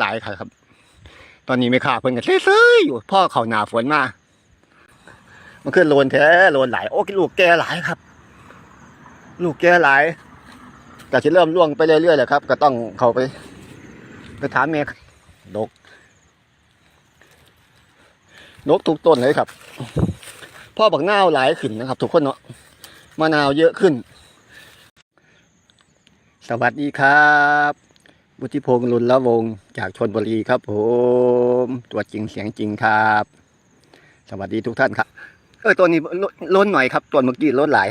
หลายครับ ตอนนี้ไม่ค่าเพิ่นกันซื้อๆอยู่พ่อเขาหนาฝนมา มันขึ้นโลนแท้โลนหลาย โอ้ลูกแกหลายครับ ลูกแกหลายก็จะเริ่มล่วงไปเรื่อยๆแหละครับ ก็ต้องเข้าไปไปถามเมฆดกนกทุกต้นเลยครับ พ่อบักนาวหลายขึ้นนะครับ ทุกคนเนาะมะนาวเยอะขึ้น สวัสดีครับ บุธิพงษ์ลุนละวงจากชนบุรีครับผมตัวจริงเสียงจริงครับ สวัสดีทุกท่านครับ เออตัวนี้ล้นหน่อยครับ ตัวเมื่อกี้ล้นหลาย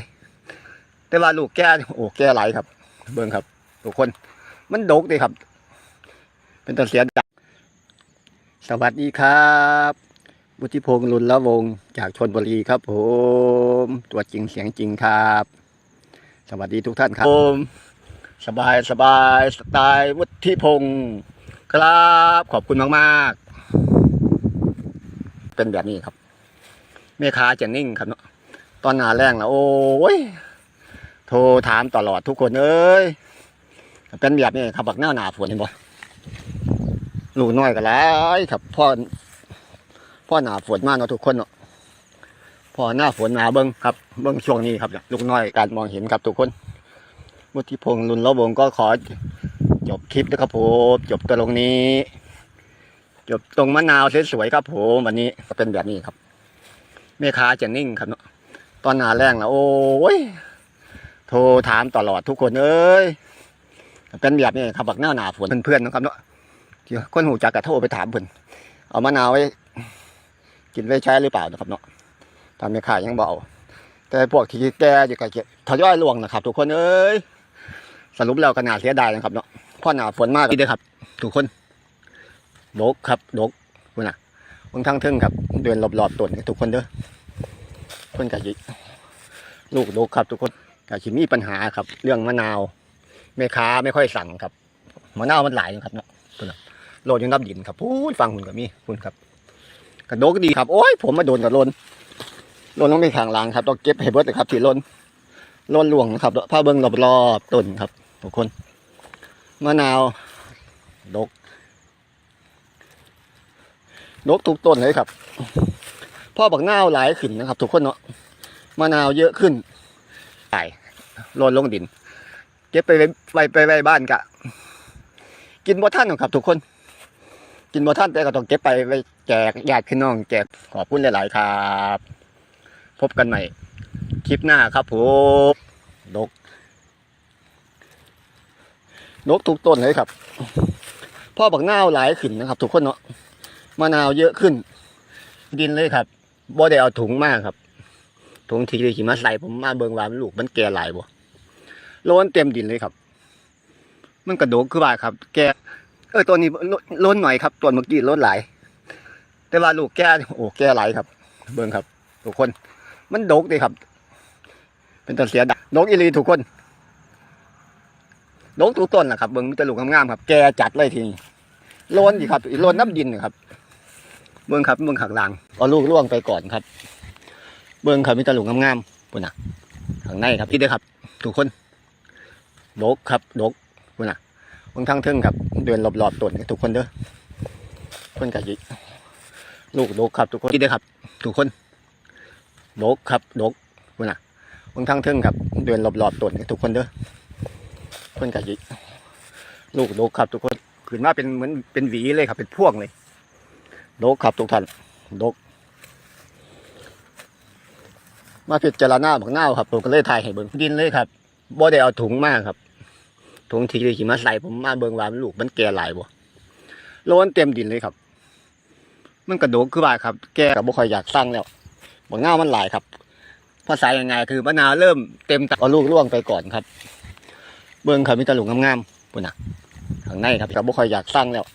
แต่ว่าลูกแก่โอ้แก่หลายครับ เบิ่งครับทุกคน มันดกดีครับ เป็นตัวเสียดสวัสดีครับบุธิพงษ์ลุนละวงจากชนบุรีครับผมตัวจริงเสียงจริงครับ สวัสดีทุกท่านครับผม สบายสบายสไตล์วุฒิพงศ์ครับ ขอบคุณมากๆ เป็นแบบนี้ครับแม่ค้าจะนิ่งครับเนาะตอนหนาแรงแล้วโอ้ยโทรถามตลอดทุกคนเอ้ยเป็นแบบนี้ครับบักหน้าหนาฝนเห็นบ่ลูกน้อยก็หลายครับพ่อพ่อหนาฝนมากเนาะทุกคนเนาะพ่อหน้าฝนมาเบิ้งครับเบิ้งช่วงนี้ครับลูกน้อยการมองเห็นครับทุกคน มุทิพงษ์ลุนละวงก็ขอจบคลิปนะครับผมจบตัวลงนี้ จบตรงมะนาวสวยๆครับผมวันนี้ก็เป็นแบบนี้ครับแม่ค้าจะนิ่งครับเนาะตอนหนาแรงแล้วโอ้ยโทรถามตลอดทุกคนเอ้ยเป็นแบบนี้ครับบักหน้าหนาฝนเพื่อนๆนะครับเนาะคนหูจักกระโทรไปถามเพื่อนเอามะนาวไว้กินไว้ใช้หรือเปล่านะครับเนาะทำแม่ค้ายังเบอาแต่พวกที่แกอยู่กับทยอยลวงนะครับ ทุกคนเอ้ย สรุปแล้วก็น่าเสียดายนะครับเนาะเพ่อหนาฝนมากเลยเด้อครับทุกคนดกครับดกคุณน่ะบางทั้งทึ่งครับ เดินรอบๆต้นทุกคนเด้อเพื่อนกะยิลูกดกครับ ทุกคนกะชิมีปัญหาครับ เรื่องมะนาวแม่ค้าไม่ค่อยสั่งครับมะนาวมันหลายครับเนาะคุณน่ะโลดยังรับดินครับพูดฟังคุณกับมีคุณครับกระดกดีครับโอ้ยผมมาโดนกับลนลนต้องไปข้างหลังครับต้องเก็บให้เบิดเลยครับที่ลนลนหลวงนะครับผ้าเบิ้งรอบๆต้นครับ ทุกคนมะนาวดกนกทุกต้นเลยครับพ่อบักนาวหลายขึ้นนะครับ ทุกคนเนาะมะนาวเยอะขึ้นใส่โรนลงดิน เก็บไปไว้ไปไปไว้บ้านกะ กินบ่ท่านครับ ทุกคน กินบ่ท่านแต่ก็ต้องเก็บไปไว้แจกญาติพี่น้องแจกขอบคุณหลาย ๆ ครับ พบกันใหม่ คลิปหน้าครับผมนก นกทุกต้นเลยครับ พ่อบักนาวหลายขึ้นนะครับ ทุกคนเนาะมะนาวเยอะขึ้น ดินเลยครับบ่ได้เอาถุงมากครับถุงที่ขี่มาใส่ผมมาเบิ่งว่ามันลูกมันแก่หลายบ่โลนเต็มดินเลยครับ มันกระโดกคือว่าครับ แก่เออตัวนี้ล้นหน่อยครับตัวเมื่อกี้ล้นหลาย แต่ว่าลูกแก่โอ้แก่หลายครับ เบิ่งครับ ทุกคน มันโดกดีครับ เป็นตัวเสียดายโดกอีลีทุกคน ดกทุกต้นนะครับเบิ่งมีแต่ลูกงามๆครับ แกจัดเลยทีนี้โลนอีกครับโลนน้ำดินครับ เบิ้งครับเบิ้งขักลางเอาลูกล่วงไปก่อนครับ เบิ้งครับมีตะลุงงามๆปุ่นน่ะข้างในครับที่เด้อครับ ทุกคนดกครับดกปุ่นน่ะบางทั้งทึ่งครับ เดินรอบๆต้นทุกคนเด้อเพิ่นกะยิลูกดกครับทุกคนที่เด้อครับ ทุกคนดกครับดกปุ่นน่ะบางทั้งทึ่งครับ เดินรอบๆต้นทุกคนเด้อ เพิ่นกะยิลูกโดกครับทุกคนขึ้นมาเป็นเหมือนเป็นหวีเลยครับ เป็นพวงเลยโดกครับทุกท่านโดกมาพิจารณาบักหน้าครับผมก็เลยถ่ายให้เบิ่งดินเลยครับบ่ได้เอาถุงมากครับถุงที่ขี่มาใส่ผมมาเบิ่งว่ามันลูกมันแก่หลายบ่โลนเต็มดินเลยครับ มันกระโดกคือว่าครับ แก่กับบ่ค่อยอยากสร้างแล้วบักหน้ามันหลายครับภาษายังไงคือมะนาวเริ่มเต็มตาเอาลูกล่วงไปก่อนครับ เบิ่งครับมีตะลุงงามๆปุ่นน่ะข้างในครับกับบุคอยอยากสร้างแล้ว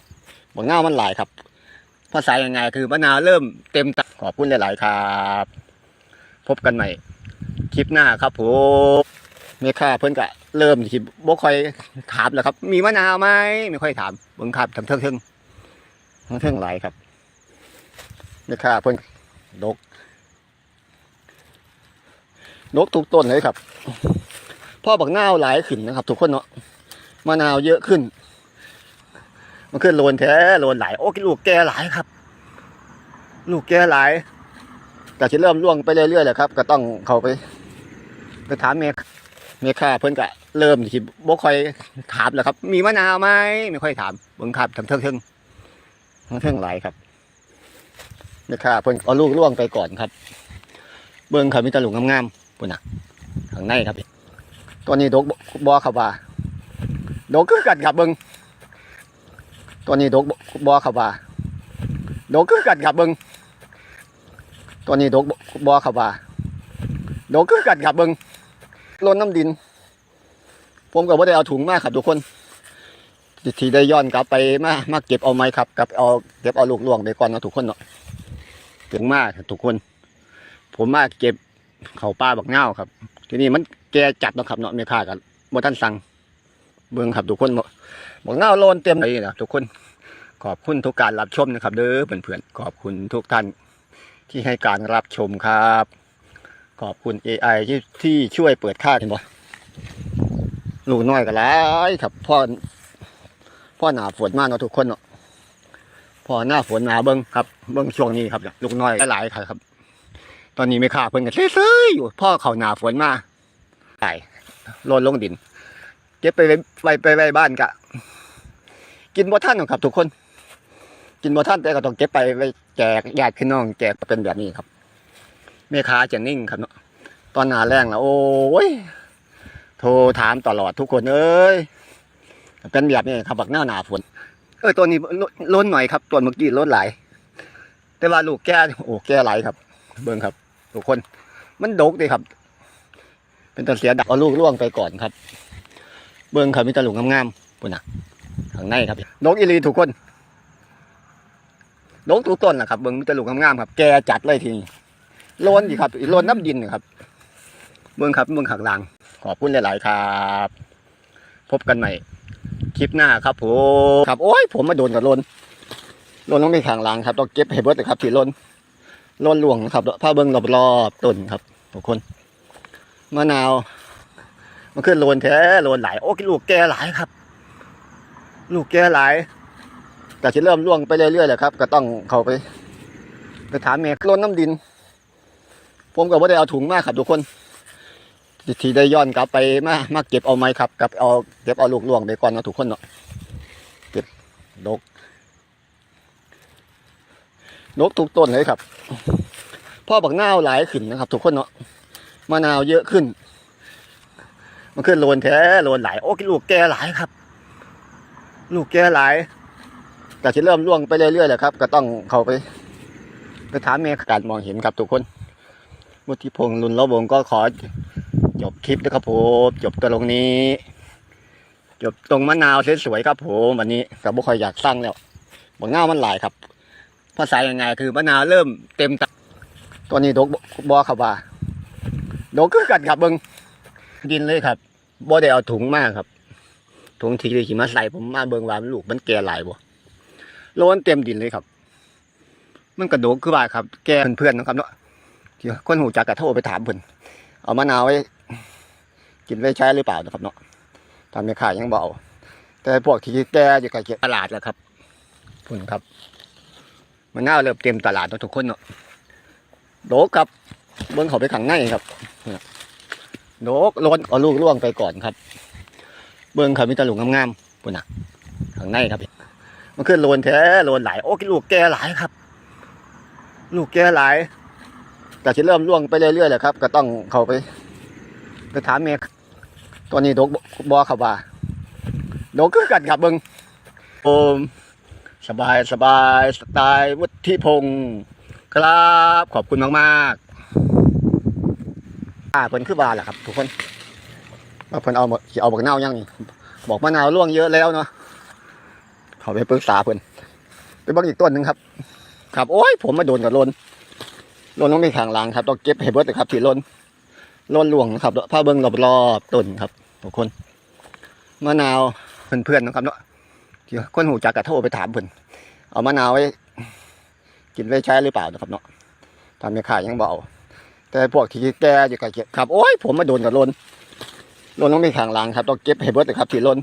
บางหน้ามันหลายครับภาษายังไงคือมะนาวเริ่มเต็มตักขอบคุณหลาย ๆ ครับ พบกันใหม่ คลิปหน้าครับผมเมค่าเพิ่อนก็เริ่มที่บุคอยถามแล้วครับ มีมะนาวไหมไม่ค่อยถามเบิ่งครับทั้งเทิงเทิงทั้งเทิงหลายครับเมค่าเพิ่อนดกดกทุกต้นเลยครับ พ่อบักนาวหลายขึ้นนะครับ ทุกคนเนาะมะนาวเยอะขึ้น มันขึ้นโลนแท้โลนหลายโอ้ลูกแก่หลายครับ ลูกแก่หลาย แต่จะเริ่มล่วงไปเรื่อยๆแหละครับ ก็ต้องเขาไป ไปถามเมฆเมฆาเพิ่อนก็เริ่มที่บ่ค่อยถามแล้วครับ มีมะนาวไหมไม่ค่อยถามเบิ่งครับทั้งเทิงเทิงทั้งเทิงหลายครับเมฆาเพิ่อนเอาลูกล่วงไปก่อนครับ เบิ่งครับมีตะลุงงามๆปุ่นน่ะข้างในครับ ตัวนี้ดกบ่ครับว่าดกคือกันครับเบิงตัวนี้ดกบ่ครับว่าดกคือกันครับเบิงตัวนี้ดกบ่ครับว่าดกคือกันครับเบิงล้นน้ำดิน ผมก็บ่ได้เอาถุงมาครับทุกคนที่ได้ย้อนกลับไปมามาเก็บเอาไหมครับกับเอาเก็บเอาลูกลวงไปก่อนนะทุกคนเนาะถึงมากทุกคน ผมมาเก็บ เขาปลาบักเง่าครับ ทีนี้มันแกจัดนะครับเนาะไม่ค่ากันบ่ท่านสั่งเบิ่งครับทุกคนบักเง่าโลนเต็มเลยนะทุกคนขอบคุณทุกการรับชมนะครับ เด้อเพื่อนๆขอบคุณทุกท่านที่ให้การรับชมครับ ขอบคุณ AI ที่ที่ช่วยเปิดค่าเห็นบ่ลูกน้อยก็หลายครับพ่อพ่อหนาฝนมากเนาะทุกคนเนาะพอหน้าฝนหนาเบิ้งครับเบิ้งช่วงนี้ครับลูกน้อยหลายครับ ตอนนี้ไม่ค่าเพิ่นกันเซ่ๆอยู่พ่อเขาหนาฝนมาตายโลนลงดิน เก็บไปไว้ไว้ไปไว้บ้านกะ กินบ่ท่านครับ ทุกคน กินบ่ท่านแต่ก็ต้องเก็บไปไว้แจกญาติพี่น้องแจกเป็นแบบนี้ครับแม่ค้าจะนิ่งครับเนาะตอนหนาแรงแล้วโอ้ยโทรถามตลอดทุกคนเอ้ยเป็นแบบนี้ครับบักหน้าหนาฝนเออตัวนี้ลล้นหน่อยครับตัวเมื่อกี้ล้นหลายแต่ว่าลูกแก่โอ้แก่หลายครับ เบิ่งครับ ทุกคน มันดกดีครับ เป็นตะเสียดักเอาลูกล่วงไปก่อนครับ เบิ่งครับมีตะลุงงามๆปุ่นนะข้างในครับดกอีหลีทุกคนดกทุกต้นนะครับเบิ่งมีตะลุงงามๆครับ แกจัดเลยทีนี้โลนอีครับอีลนน้ำดินครับเบิ่งครับเบิ่งข้างล่างขอบคุณหลาย ๆ ครับ พบกันใหม่คลิปหน้าครับผมครับโอ้ยผมมาโดนกับโลนโลนต้องมีข้างล่างครับต้องเก็บให้เบิดเลยครับที่โลน โลนหลวงนะครับผ้าเบิ้งรอบรอบๆต้นครับทุกคนมะนาวมันขึ้นโลนแท้โลนหลายโอ้กิลูกแก่หลายครับ ลูกแก่หลายแต่จะเริ่มล่วงไปเรื่อยๆแหละครับ ก็ต้องเข้าไป ไปถามเมฆโลนน้ำดิน ผมก็ไม่ได้เอาถุงมาครับทุกคนที่ได้ย้อนกลับไปมามาเก็บเอาไหมครับกับเอาเก็บเอาลูกล่วงไปก่อนนะทุกคนเนาะเก็บดก ดกทุกต้นเลยครับ พ่อบักนาวหลายขึ้นนะครับ ทุกคนเนาะมะนาวเยอะขึ้น มันขึ้นโลนแท้โลนหลายโอ้ลูกแกหลายครับ ลูกแกหลายแต่จะเริ่มล่วงไปเรื่อยๆแหละครับ ก็ต้องเขาไป ไปถามเมฆการมองเห็นครับทุกคนมุทิพงษ์ลุนละวงก็ขอจบคลิปนะครับผมจบตัวลงนี้ จบตรงมะนาวสวยๆครับผมวันนี้ก็บ่ค่อยอยากสร้างแล้วบักนาวมันหลายครับ ภาษายังไง คือมะนาวเริ่มเต็มตาตัวนี้ดกบอครับว่าดกคือกันครับเบิงดินเลยครับบ่ได้เอาถุงมากครับ ถุงที่ขี่มาใส่ผมมาเบิงว่ามันลูกมันแก่หลายบ่โลนเต็มดินเลยครับ มันกระโดกคือว่าครับ แก่เพื่อนๆนะครับเนาะที่คนหูจักกระโทรไปถามเพิ่นเอามะนาวไว้กินไว้ใช้หรือเปล่านะครับเนาะทำไม่ขายยังเบาแต่พวกที่แก่อยู่กับตลาดแล้วครับพุ่นครับ มันน่าเริ่มเต็มตลาดทุกคนเนาะโดกครับเบิ้งเขาไปขังในครับโดกล้นเอาลูกล่วงไปก่อนครับ เบิ้งเขามีตะลุงงามๆปุ่นน่ะขังในครับ มันขึ้นโลนแท้โลนหลายโอ้กลูกแก่หลายครับ ลูกแก่หลายแต่จะเริ่มล่วงไปเรื่อยๆแหละครับ ก็ต้องเขาไป ไปถามเมฆตัวนี้โดกบอครับว่าโดกคือกันครับเบิ้งโอม สบายสบายสไตล์วุฒิพงศ์ครับ ขอบคุณมากมากๆอ่าเพิ่นคือบาแหละครับ ทุกคนว่าเพิ่นเอาหมดเอาบักนาวยังนี่บอกมะนาวล่วงเยอะแล้วเนาะขาไปปรึกษาเพิ่นไปบิ่งอีกต้นหนึ่งครับ ครับโอ้ยผมมาโดนกับลนลนต้องมีขางหลังครับต้องเก็บให้เบิดเลยครับที่ลนลนหลวงครับผ้าเบิ่งรอบรอบๆต้นครับทุกคนมะนาวเพื่อนๆนะครับเนาะ คนหูจักกระโทรไปถามเพิ่นเอามะนาวไว้ กินไว้ใช้หรือเปล่านะครับเนาะทำไม่ขายยังเบอาแต่พวกที่แก่อยู่กับเก็บครับโอ้ยผมมาโดนกับลนลนต้องมีขางลางครับต้องเก็บให้เบิดเลยครับที่ลน